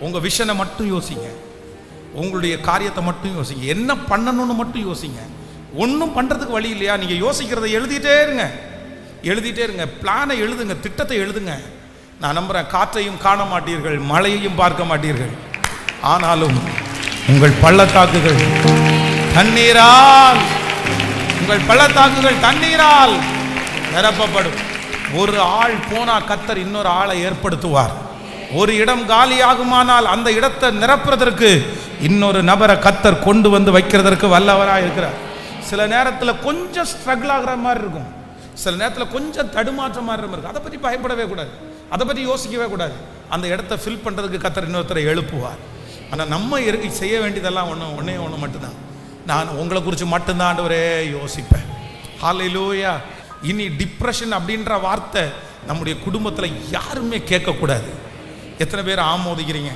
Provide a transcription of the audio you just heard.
உங்கள் விஷனை மட்டும் யோசிங்க. உங்களுடைய காரியத்தை மட்டும் யோசிங்க. என்ன பண்ணணும்னு மட்டும் யோசிங்க. ஒன்றும் பண்ணுறதுக்கு வழி இல்லையா? நீங்கள் யோசிக்கிறத எழுதிட்டே இருங்க. எழுதிட்டே இருங்க. பிளானை எழுதுங்க. திட்டத்தை எழுதுங்க. நான் நம்புகிறேன் காற்றையும் காண மாட்டீர்கள் மழையையும் பார்க்க மாட்டீர்கள். ஆனாலும் உங்கள் பள்ளத்தாக்குகள் தண்ணீரால் உங்கள் பள்ளத்தாக்குகள் தண்ணீரால் நிரப்பப்படும். ஒரு ஆள் போனா கத்தர் இன்னொரு ஆளை ஏற்படுத்துவார். ஒரு இடம் காலியாகுமானால் அந்த இடத்தை நிரப்புறதற்கு இன்னொரு நபரை கத்தர் கொண்டு வந்து வைக்கிறதற்கு வல்லவராக இருக்கிறார். சில நேரத்தில் கொஞ்சம் ஸ்ட்ரகிள் ஆகிற மாதிரி இருக்கும். சில நேரத்தில் கொஞ்சம் தடுமாற்ற மாதிரி இருக்கும். அதை பற்றி பயப்படவே கூடாது. அதை பற்றி யோசிக்கவே கூடாது. அந்த இடத்த ஃபில் பண்ணுறதுக்கு கத்தர் இன்னொருத்தரை எழுப்புவார். ஆனால் நம்ம இருக்கு செய்ய வேண்டியதெல்லாம் ஒன்று ஒன்றே ஒன்று மட்டும்தான். நான் உங்களை குறித்து மட்டும்தான் ஆண்டவரே யோசிப்பேன். ஹalleluya இனி டிப்ரெஷன் அப்படின்ற வார்த்தை நம்முடைய குடும்பத்தில் யாருமே கேட்கக்கூடாது. எத்தனை பேர் ஆமோதிக்கிறீங்க?